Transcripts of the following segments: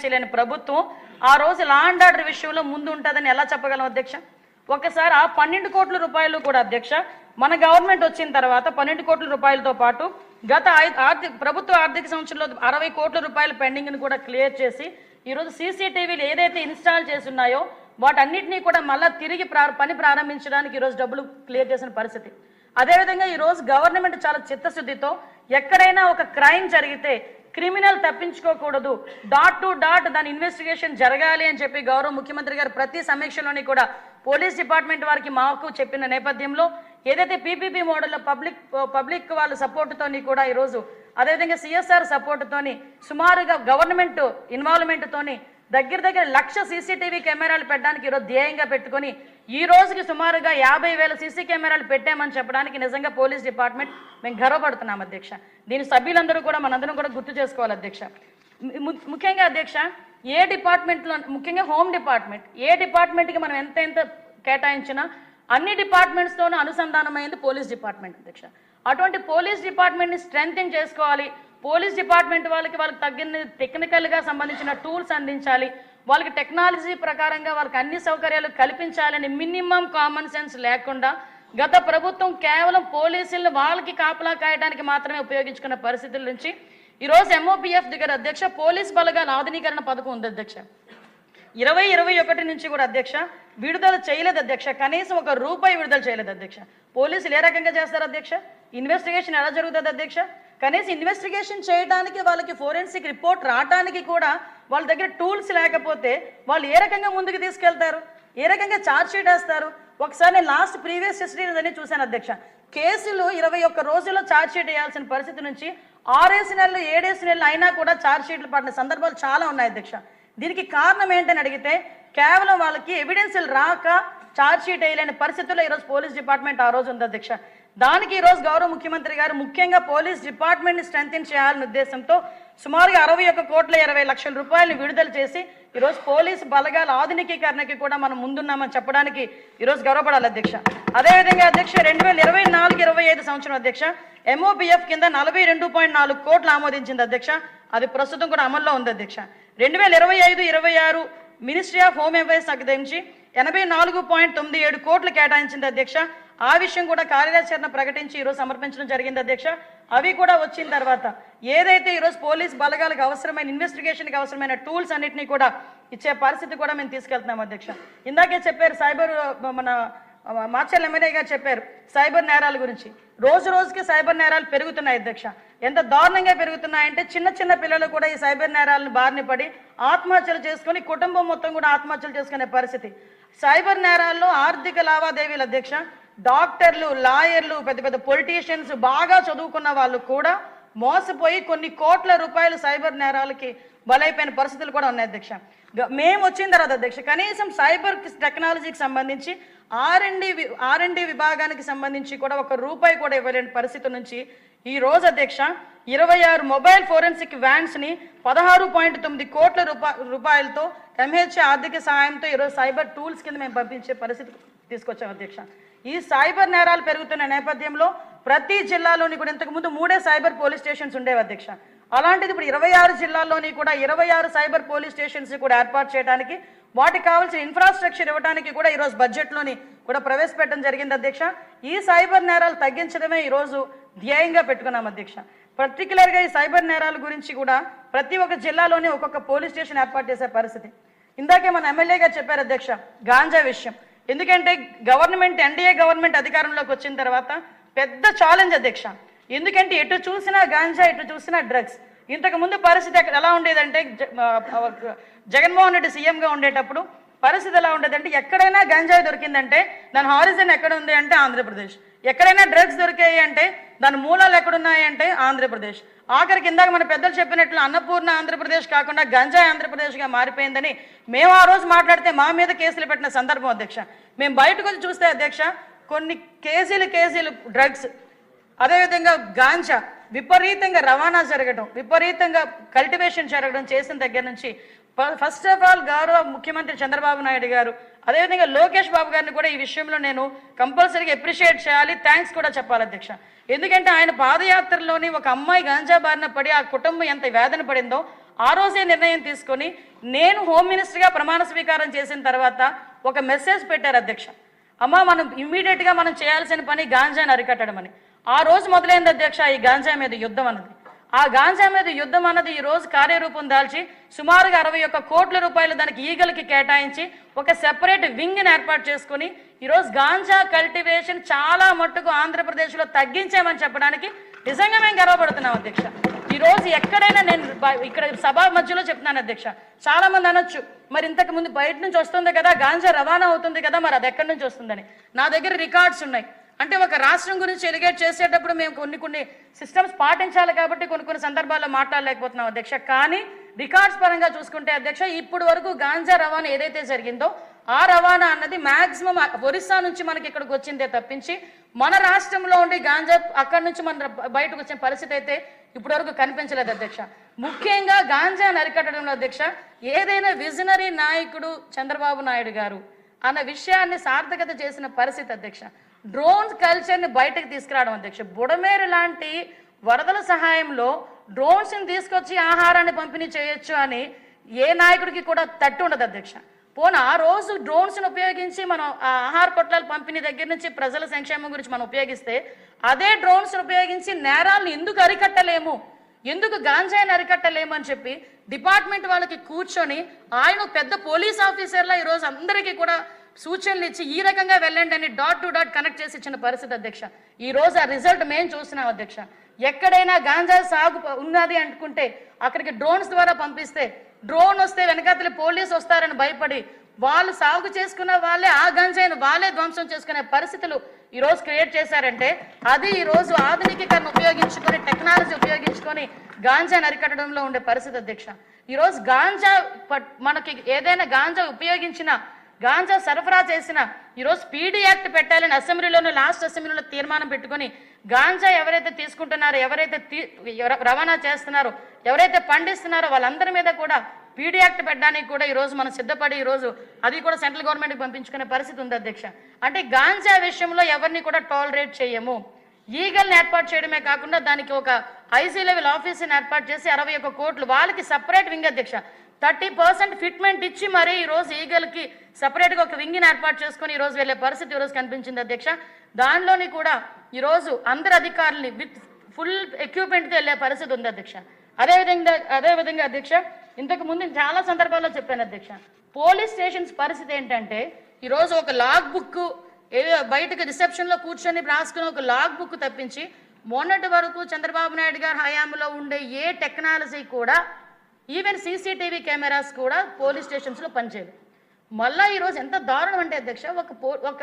చేయలేని ప్రభుత్వం ఆ రోజు లా అండ్ ఆర్డర్ విషయంలో ముందు ఉంటుందని ఎలా చెప్పగలం అధ్యక్ష? ఒకసారి ఆ పన్నెండు కోట్ల రూపాయలు కూడా అధ్యక్ష మన గవర్నమెంట్ వచ్చిన తర్వాత పన్నెండు కోట్ల రూపాయలతో పాటు గత ఆర్థిక ప్రభుత్వ ఆర్థిక సంవత్సరంలో అరవై కోట్ల రూపాయల పెండింగ్ని కూడా క్లియర్ చేసి ఈరోజు సీసీటీవీలు ఏదైతే ఇన్స్టాల్ చేసి ఉన్నాయో వాటన్నిటినీ కూడా మళ్ళీ తిరిగి పని ప్రారంభించడానికి ఈరోజు డబ్బులు క్లియర్ చేసిన పరిస్థితి. అదేవిధంగా ఈరోజు గవర్నమెంట్ చాలా చిత్తశుద్ధితో ఎక్కడైనా ఒక క్రైమ్ జరిగితే క్రిమినల్ తప్పించుకోకూడదు. డాట్ టు డాట్ దాని ఇన్వెస్టిగేషన్ జరగాలి అని చెప్పి గౌరవ ముఖ్యమంత్రి గారు ప్రతి సమీక్షలోని కూడా పోలీస్ డిపార్ట్మెంట్ వారికి మాకు చెప్పిన నేపథ్యంలో ఏదైతే పీపీపీ మోడల్లో పబ్లిక్ పబ్లిక్ వాళ్ళ సపోర్ట్తోని కూడా ఈరోజు అదేవిధంగా సిఎస్ఆర్ సపోర్ట్తోని సుమారుగా గవర్నమెంట్ ఇన్వాల్వ్మెంట్తోని దగ్గర దగ్గర లక్ష సీసీటీవీ కెమెరాలు పెట్టడానికి ఈరోజు ధ్యేయంగా పెట్టుకొని ఈ రోజుకి సుమారుగా యాభై వేల సీసీ కెమెరాలు పెట్టామని చెప్పడానికి నిజంగా పోలీస్ డిపార్ట్మెంట్ మేము గర్వపడుతున్నాం అధ్యక్ష. దీని సభ్యులందరూ కూడా మనందరం కూడా గుర్తు చేసుకోవాలి అధ్యక్ష. ము- ముఖ్యంగా అధ్యక్ష ఏ డిపార్ట్మెంట్లో ముఖ్యంగా హోమ్ డిపార్ట్మెంట్ ఏ డిపార్ట్మెంట్కి మనం ఎంత ఎంత కేటాయించినా అన్ని డిపార్ట్మెంట్స్తోనూ అనుసంధానమైంది పోలీస్ డిపార్ట్మెంట్ అధ్యక్ష. అటువంటి పోలీస్ డిపార్ట్మెంట్ని స్ట్రెంగ్ చేసుకోవాలి పోలీస్ డిపార్ట్మెంట్ వాళ్ళకి వాళ్ళకి తగ్గిన టెక్నికల్గా సంబంధించిన టూల్స్ అందించాలి. వాళ్ళకి టెక్నాలజీ ప్రకారంగా వాళ్ళకి అన్ని సౌకర్యాలు కల్పించాలని మినిమం కామన్ సెన్స్ లేకుండా గత ప్రభుత్వం కేవలం పోలీసులను వాళ్ళకి కాపలా కాయడానికి మాత్రమే ఉపయోగించుకున్న పరిస్థితుల నుంచి ఈరోజు ఎంఓపిఎఫ్ దగ్గర అధ్యక్ష పోలీస్ బలగాల ఆధునీకరణ పథకం ఉంది అధ్యక్ష. ఇరవై ఇరవై ఒకటి నుంచి కూడా అధ్యక్ష విడుదల చేయలేదు అధ్యక్ష. కనీసం ఒక రూపాయి విడుదల చేయలేదు అధ్యక్ష. పోలీసులు ఏ రకంగా చేస్తారు అధ్యక్ష? ఇన్వెస్టిగేషన్ ఎలా జరుగుతుంది అధ్యక్ష? కనీసం ఇన్వెస్టిగేషన్ చేయడానికి వాళ్ళకి ఫోరెన్సిక్ రిపోర్ట్ రావడానికి కూడా వాళ్ళ దగ్గర టూల్స్ లేకపోతే వాళ్ళు ఏ రకంగా ముందుకు తీసుకెళ్తారు? ఏ రకంగా ఛార్జ్ షీట్ వేస్తారు? ఒకసారి నేను లాస్ట్ ప్రీవియస్ హిస్టరీ అని చూశాను అధ్యక్ష. కేసులు ఇరవై ఒక్క రోజుల్లో ఛార్జ్ షీట్ వేయాల్సిన పరిస్థితి నుంచి ఆరేసి నెలలు ఏడేసి నెలలు అయినా కూడా ఛార్జ్ షీట్లు పడిన సందర్భాలు చాలా ఉన్నాయి అధ్యక్ష. దీనికి కారణం ఏంటని అడిగితే కేవలం వాళ్ళకి ఎవిడెన్సులు రాక ఛార్జ్ షీట్ వేయలేని పరిస్థితుల్లో ఈరోజు పోలీస్ డిపార్ట్మెంట్ ఆ రోజు ఉంది అధ్యక్ష. దానికి ఈరోజు గౌరవ ముఖ్యమంత్రి గారు ముఖ్యంగా పోలీస్ డిపార్ట్మెంట్ని స్ట్రెంగ్ చేయాలనే ఉద్దేశంతో సుమారుగా అరవై ఒక్క కోట్ల ఇరవై లక్షల రూపాయలను విడుదల చేసి ఈరోజు పోలీసు బలగాల ఆధునికీకరణకి కూడా మనం ముందున్నామని చెప్పడానికి ఈరోజు గౌరవపడాలి అధ్యక్ష. అదేవిధంగా అధ్యక్ష రెండు వేల ఇరవై నాలుగు ఇరవై ఐదు సంవత్సరం అధ్యక్ష ఎంఓపిఎఫ్ కింద నలభై రెండు పాయింట్ నాలుగు కోట్లు ఆమోదించింది అధ్యక్ష. అది ప్రస్తుతం కూడా అమల్లో ఉంది అధ్యక్ష. రెండు వేల ఇరవై ఐదు ఇరవై ఆరు మినిస్ట్రీ ఆఫ్ హోమ్ అఫైర్స్ అధ్యక్షి ఎనభై నాలుగు పాయింట్ తొమ్మిది ఏడు కోట్లు కేటాయించింది అధ్యక్ష. ఆ విషయం కూడా కార్యాచరణ ప్రకటించి ఈరోజు సమర్పించడం జరిగింది అధ్యక్ష. అవి కూడా వచ్చిన తర్వాత ఏదైతే ఈరోజు పోలీస్ బలగాలకు అవసరమైన ఇన్వెస్టిగేషన్కి అవసరమైన టూల్స్ అన్నింటినీ కూడా ఇచ్చే పరిస్థితి కూడా మేము తీసుకెళ్తున్నాం అధ్యక్ష. ఇందాకే చెప్పారు సైబర్ మన మార్చల్ ఎమ్మెల్యే గారు చెప్పారు సైబర్ నేరాల గురించి. రోజు రోజుకి సైబర్ నేరాలు పెరుగుతున్నాయి అధ్యక్ష. ఎంత దారుణంగా పెరుగుతున్నాయంటే చిన్న చిన్న పిల్లలు కూడా ఈ సైబర్ నేరాలను బారిన పడి ఆత్మహత్యలు చేసుకొని కుటుంబం మొత్తం కూడా ఆత్మహత్యలు చేసుకునే పరిస్థితి. సైబర్ నేరాల్లో ఆర్థిక లావాదేవీలు అధ్యక్ష. డాక్టర్లు లాయర్లు పెద్ద పెద్ద పొలిటీషియన్స్ బాగా చదువుకున్న వాళ్ళు కూడా మోసపోయి కొన్ని కోట్ల రూపాయలు సైబర్ నేరాలకి బలైపోయిన పరిస్థితులు కూడా ఉన్నాయి అధ్యక్ష. మేము వచ్చిన తర్వాత అధ్యక్ష కనీసం సైబర్ టెక్నాలజీకి సంబంధించి ఆర్ఎండి ఆర్ఎండి విభాగానికి సంబంధించి కూడా ఒక రూపాయి కూడా ఇవ్వలేని పరిస్థితి నుంచి ఈ రోజు అధ్యక్ష ఇరవై ఆరు మొబైల్ ఫోరెన్సిక్ వ్యాన్స్ని పదహారు పాయింట్ తొమ్మిది కోట్ల రూపా రూపాయలతో ఎంహెచ్ ఆర్థిక సహాయంతో ఈరోజు సైబర్ టూల్స్ కింద మేము పంపించే పరిస్థితి తీసుకొచ్చాం అధ్యక్ష. ఈ సైబర్ నేరాలు పెరుగుతున్న నేపథ్యంలో ప్రతి జిల్లాలోని కూడా ఇంతకుముందు మూడే సైబర్ పోలీస్ స్టేషన్స్ ఉండేవి అధ్యక్ష. అలాంటిది ఇప్పుడు ఇరవై ఆరు జిల్లాల్లోని కూడా ఇరవై ఆరు సైబర్ పోలీస్ స్టేషన్స్ కూడా ఏర్పాటు చేయడానికి వాటికి కావాల్సిన ఇన్ఫ్రాస్ట్రక్చర్ ఇవ్వడానికి కూడా ఈరోజు బడ్జెట్లోని కూడా ప్రవేశపెట్టడం జరిగింది అధ్యక్ష. ఈ సైబర్ నేరాలు తగ్గించడమే ఈరోజు ధ్యేయంగా పెట్టుకున్నాం అధ్యక్ష. పర్టికులర్గా ఈ సైబర్ నేరాల గురించి కూడా ప్రతి ఒక్క జిల్లాలోనే ఒక్కొక్క పోలీస్ స్టేషన్ ఏర్పాటు చేసే పరిస్థితి. ఇందాకే మన ఎమ్మెల్యే గారు చెప్పారు అధ్యక్ష గాంజా విషయం. ఎందుకంటే గవర్నమెంట్ ఎన్డీఏ గవర్నమెంట్ అధికారంలోకి వచ్చిన తర్వాత పెద్ద ఛాలెంజ్ అధ్యక్ష. ఎందుకంటే ఎటు చూసినా గాంజా ఎటు చూసినా డ్రగ్స్ ఇంతకు ముందు పరిస్థితి ఎక్కడ ఎలా ఉండేదంటే జగన్మోహన్ రెడ్డి సీఎంగా ఉండేటప్పుడు పరిస్థితి ఎలా ఉండేదంటే ఎక్కడైనా గంజాయి దొరికిందంటే దాని హారిజన్ ఎక్కడ ఉంది అంటే ఆంధ్రప్రదేశ్. ఎక్కడైనా డ్రగ్స్ దొరికాయి అంటే దాని మూలాలు ఎక్కడున్నాయి అంటే ఆంధ్రప్రదేశ్. ఆఖరికి ఇందాక మన పెద్దలు చెప్పినట్లు అన్నపూర్ణ ఆంధ్రప్రదేశ్ కాకుండా గంజాయి ఆంధ్రప్రదేశ్గా మారిపోయిందని మేము ఆ రోజు మాట్లాడితే మా మీద కేసులు పెట్టిన సందర్భం అధ్యక్ష. మేము బయటకు వచ్చి చూస్తే అధ్యక్ష కొన్ని కేజీలు కేజీలు డ్రగ్స్ అదేవిధంగా గాంజా విపరీతంగా రవాణా జరగడం విపరీతంగా కల్టివేషన్ జరగడం చేసిన దగ్గర నుంచి ఫస్ట్ ఆఫ్ ఆల్ గౌరవ ముఖ్యమంత్రి చంద్రబాబు నాయుడు గారు అదేవిధంగా లోకేష్ బాబు గారిని కూడా ఈ విషయంలో నేను కంపల్సరీగా అప్రిషియేట్ చేయాలి థ్యాంక్స్ కూడా చెప్పాలి అధ్యక్ష. ఎందుకంటే ఆయన పాదయాత్రలోని ఒక అమ్మాయి గాంజా బారిన పడి ఆ కుటుంబం ఎంత వేదన పడిందో ఆ రోజే నిర్ణయం తీసుకొని నేను హోమ్ మినిస్టర్గా ప్రమాణ స్వీకారం చేసిన తర్వాత ఒక మెసేజ్ పెట్టారు అధ్యక్ష. అమ్మ మనం ఇమ్మీడియట్గా మనం చేయాల్సిన పని గాంజాని అరికట్టడం అని ఆ రోజు మొదలైంది అధ్యక్ష ఈ గాంజా మీద యుద్ధం అన్నది. ఆ గాంజా మీద యుద్ధం అన్నది ఈ రోజు కార్యరూపం దాల్చి సుమారుగా అరవై ఒక్క కోట్ల రూపాయలు దానికి ఈగలకి కేటాయించి ఒక సెపరేట్ వింగ్ని ఏర్పాటు చేసుకుని ఈరోజు గాంజా కల్టివేషన్ చాలా మట్టుకు ఆంధ్రప్రదేశ్లో తగ్గించామని చెప్పడానికి నిజంగా మేము గర్వపడుతున్నాం అధ్యక్ష. ఈ రోజు ఎక్కడైనా నేను ఇక్కడ సభ మధ్యలో చెప్తున్నాను అధ్యక్ష. చాలా మంది అనొచ్చు మరి ఇంతకు ముందు బయట నుంచి వస్తుంది కదా గాంజా రవాణా అవుతుంది కదా మరి అది ఎక్కడి నుంచి వస్తుందని? నా దగ్గర రికార్డ్స్ ఉన్నాయి. అంటే ఒక రాష్ట్రం గురించి ఎలిగేట్ చేసేటప్పుడు మేము కొన్ని కొన్ని సిస్టమ్స్ పాటించాలి కాబట్టి కొన్ని కొన్ని సందర్భాల్లో మాట్లాడలేకపోతున్నాం అధ్యక్ష. కానీ రికార్డ్స్ పరంగా చూసుకుంటే అధ్యక్ష ఇప్పుడు వరకు గాంజా రవాణా ఏదైతే జరిగిందో ఆ రవాణా అన్నది మ్యాక్సిమం ఒరిస్సా నుంచి మనకి ఇక్కడికి వచ్చిందే తప్పించి మన రాష్ట్రంలో ఉండి గాంజా అక్కడి నుంచి మన బయటకు వచ్చిన పరిస్థితి అయితే ఇప్పటివరకు కనిపించలేదు అధ్యక్ష. ముఖ్యంగా గాంజా నరికట్టడంలో అధ్యక్ష ఏదైనా విజనరీ నాయకుడు చంద్రబాబు నాయుడు గారు అన్న విషయాన్ని సార్థకత చేసిన పరిస్థితి అధ్యక్ష. డ్రోన్ కల్చర్ని బయటకు తీసుకురావడం అధ్యక్ష. బుడమేరు లాంటి వరదల సహాయంలో డ్రోన్స్ని తీసుకొచ్చి ఆహారాన్ని పంపిణీ చేయొచ్చు అని ఏ నాయకుడికి కూడా తట్టు ఉండదు అధ్యక్ష. పోనీ ఆ రోజు డ్రోన్స్ని ఉపయోగించి మనం ఆహార పొట్లాల పంపిణీ దగ్గర నుంచి ప్రజల సంక్షేమం గురించి మనం ఉపయోగిస్తే అదే డ్రోన్స్ని ఉపయోగించి నేరాలను ఎందుకు అరికట్టలేము? ఎందుకు గాంజాయిని అరికట్టలేము అని చెప్పి డిపార్ట్మెంట్ వాళ్ళకి కూర్చొని ఆయన పెద్ద పోలీస్ ఆఫీసర్లా ఈరోజు అందరికీ కూడా సూచనలు ఇచ్చి ఈ రకంగా వెళ్ళండి అని డాట్ టు డాట్ కనెక్ట్ చేసి ఇచ్చిన పరిస్థితి అధ్యక్ష. ఈ రోజు ఆ రిజల్ట్ మేము చూసినాం అధ్యక్ష. ఎక్కడైనా గాంజా సాగు ఉన్నది అనుకుంటే అక్కడికి డ్రోన్స్ ద్వారా పంపిస్తే డ్రోన్ వస్తే వెనకాతలి పోలీసు వస్తారని భయపడి వాళ్ళు సాగు చేసుకున్న వాళ్ళే ఆ గంజాయిని వాళ్ళే ధ్వంసం చేసుకునే పరిస్థితులు ఈరోజు క్రియేట్ చేశారంటే అది ఈరోజు ఆధునికీకరణ ఉపయోగించుకొని టెక్నాలజీ ఉపయోగించుకొని గాంజా నరికట్టడంలో ఉండే పరిస్థితి అధ్యక్ష. ఈరోజు గాంజా పట్- మనకి ఏదైనా గాంజా ఉపయోగించిన గాంజా సరఫరా చేసిన ఈరోజు పీడీ యాక్ట్ పెట్టాలని అసెంబ్లీలోనే లాస్ట్ అసెంబ్లీలో తీర్మానం పెట్టుకొని గాంజా ఎవరైతే తీసుకుంటున్నారో ఎవరైతే రవాణా చేస్తున్నారో ఎవరైతే పండిస్తున్నారో వాళ్ళందరి మీద కూడా పీడీ యాక్ట్ పెట్టడానికి కూడా ఈరోజు మనం సిద్ధపడి ఈ రోజు అది కూడా సెంట్రల్ గవర్నమెంట్కి పంపించుకునే పరిస్థితి ఉంది అధ్యక్ష. అంటే గాంజా విషయంలో ఎవరిని కూడా టాలరేట్ చేయము. ఈగల్ని ఏర్పాటు చేయడమే కాకుండా దానికి ఒక ఐసీ లెవెల్ ఆఫీస్ని ఏర్పాటు చేసి అరవై ఒక్క కోట్లు వాళ్ళకి సపరేట్ వింగ్ అధ్యక్ష. థర్టీ పర్సెంట్ ఫిట్మెంట్ ఇచ్చి మరీ ఈరోజు ఈగల్కి సపరేట్గా ఒక వింగిని ఏర్పాటు చేసుకొని ఈ రోజు వెళ్ళే పరిస్థితి ఈరోజు కనిపించింది అధ్యక్ష. దానిలోని కూడా ఈరోజు అందరు అధికారుల్ని విత్ ఫుల్ ఎక్విప్మెంట్తో వెళ్ళే పరిస్థితి ఉంది అధ్యక్ష. అదేవిధంగా అదేవిధంగా అధ్యక్ష ఇంతకు ముందు చాలా సందర్భాల్లో చెప్పాను అధ్యక్ష. పోలీస్ స్టేషన్స్ పరిస్థితి ఏంటంటే ఈరోజు ఒక లాగ్ బుక్ ఏదో బయటకు రిసెప్షన్లో కూర్చొని రాసుకుని ఒక లాగ్ బుక్ తప్పించి మొన్నటి వరకు చంద్రబాబు నాయుడు గారు హయాంలో ఉండే ఏ టెక్నాలజీ కూడా ఈవెన్ సీసీటీవీ కెమెరాస్ కూడా పోలీస్ స్టేషన్స్లో పనిచేయవు. మళ్ళా ఈరోజు ఎంత దారుణం అంటే అధ్యక్ష ఒక పో ఒక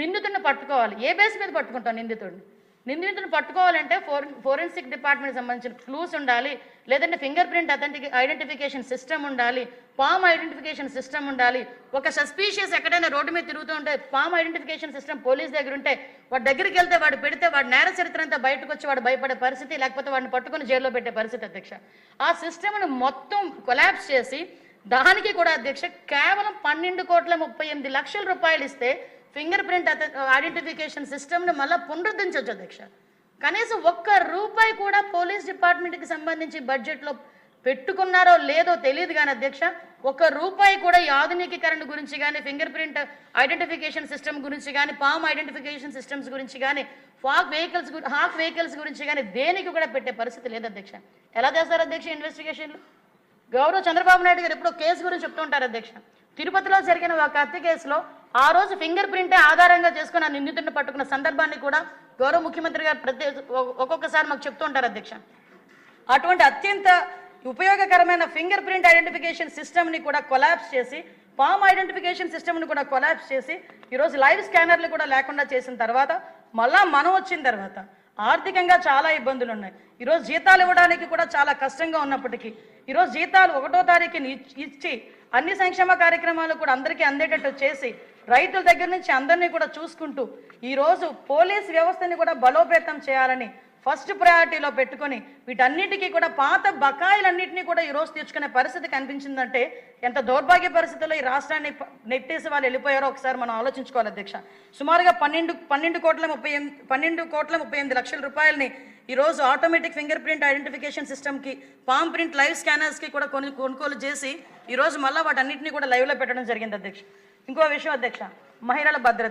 నిందితుడిని పట్టుకోవాలి. ఏ బేస్ మీద పట్టుకుంటాం నిందితుడిని? నిందితుడిని పట్టుకోవాలంటే ఫోర్ ఫోరెన్సిక్ డిపార్ట్మెంట్ సంబంధించిన క్లూస్ ఉండాలి లేదంటే finger print authentic identification system ఉండాలి పామ్ ఐడెంటిఫికేషన్ సిస్టమ్ ఉండాలి. ఒక సస్పీషియస్ ఎక్కడైనా రోడ్డు మీద తిరుగుతూ ఉంటే పామ్ ఐడెంటిఫికేషన్ సిస్టమ్ పోలీస్ దగ్గర ఉంటే వాడి దగ్గరికి వెళ్తే వాడు పెడితే వాడు నేర చరిత్ర అంతా బయటకు వచ్చి వాడు భయపడే పరిస్థితి లేకపోతే వాడిని పట్టుకుని జైల్లో పెట్టే పరిస్థితి అధ్యక్ష. ఆ సిస్టమ్ను మొత్తం కొలాబ్స్ చేసి దానికి కూడా అధ్యక్ష కేవలం పన్నెండు కోట్ల ముప్పై ఎనిమిది లక్షల రూపాయలు ఇస్తే ఫింగర్ ప్రింట్ ఐడెంటిఫికేషన్ సిస్టమ్ని మళ్ళీ పునరుద్ధరించవచ్చు అధ్యక్ష. కనీసం ఒక్క రూపాయి కూడా పోలీస్ డిపార్ట్మెంట్కి సంబంధించి బడ్జెట్లో పెట్టుకున్నారో లేదో తెలియదు కానీ అధ్యక్ష ఒక్క రూపాయి కూడా ఈ ఆధునికీకరణ గురించి కానీ ఫింగర్ ప్రింట్ ఐడెంటిఫికేషన్ సిస్టమ్ గురించి కానీ పామ్ ఐడెంటిఫికేషన్ సిస్టమ్స్ గురించి కానీ ఫాక్ వెహికల్స్ హాక్ వెహికల్స్ గురించి కానీ దేనికి కూడా పెట్టే పరిస్థితి లేదు అధ్యక్ష. ఎలా చేస్తారు అధ్యక్ష ఇన్వెస్టిగేషన్లు? గౌరవ చంద్రబాబు నాయుడు గారు ఎప్పుడో కేసు గురించి చెప్తూ ఉంటారు అధ్యక్ష. తిరుపతిలో జరిగిన ఒక హత్య కేసులో ఆ రోజు ఫింగర్ ప్రింటే ఆధారంగా చేసుకుని ఆ నిందితుడిని పట్టుకున్న సందర్భాన్ని కూడా గౌరవ ముఖ్యమంత్రి గారు ప్రతి ఒక్కొక్కసారి మాకు చెప్తూ ఉంటారు అధ్యక్ష. అటువంటి అత్యంత ఉపయోగకరమైన ఫింగర్ ప్రింట్ ఐడెంటిఫికేషన్ సిస్టమ్ని కూడా కొలాప్స్ చేసి పామ్ ఐడెంటిఫికేషన్ సిస్టమ్ని కూడా కొలాప్స్ చేసి ఈరోజు లైవ్ స్కానర్లు కూడా లేకుండా చేసిన తర్వాత మళ్ళా మనం వచ్చిన తర్వాత ఆర్థికంగా చాలా ఇబ్బందులు ఉన్నాయి. ఈరోజు జీతాలు ఇవ్వడానికి కూడా చాలా కష్టంగా ఉన్నప్పటికీ ఈరోజు జీతాలు ఒకటో తారీఖుని ఇచ్చి అన్ని సంక్షేమ కార్యక్రమాలు కూడా అందరికీ అందేటట్టు చేసి రైతుల దగ్గర నుంచి అందరినీ కూడా చూసుకుంటూ ఈరోజు పోలీస్ వ్యవస్థని కూడా బలోపేతం చేయాలని ఫస్ట్ ప్రయారిటీలో పెట్టుకొని వీటన్నిటికీ కూడా పాత బకాయిలన్నింటినీ కూడా ఈరోజు తీర్చుకునే పరిస్థితి కనిపించిందంటే ఎంత దౌర్భాగ్య పరిస్థితుల్లో ఈ రాష్ట్రాన్ని నెట్టేసి వాళ్ళు వెళ్ళిపోయారో ఒకసారి మనం ఆలోచించుకోవాలి అధ్యక్ష. సుమారుగా పన్నెండు పన్నెండు కోట్ల ముప్పై ఎనిమిది పన్నెండు కోట్ల ముప్పై ఎనిమిది లక్షల రూపాయలని ఈరోజు ఆటోమేటిక్ ఫింగర్ ప్రింట్ ఐడెంటిఫికేషన్ సిస్టమ్కి పామ్ ప్రింట్ లైవ్ స్కానర్స్కి కూడా కొన్ని కొనుగోలు చేసి ఈరోజు మళ్ళీ వాటన్నిటిని కూడా లైవ్లో పెట్టడం జరిగింది అధ్యక్ష. ఇంకో విషయం అధ్యక్ష మహిళల భద్రత.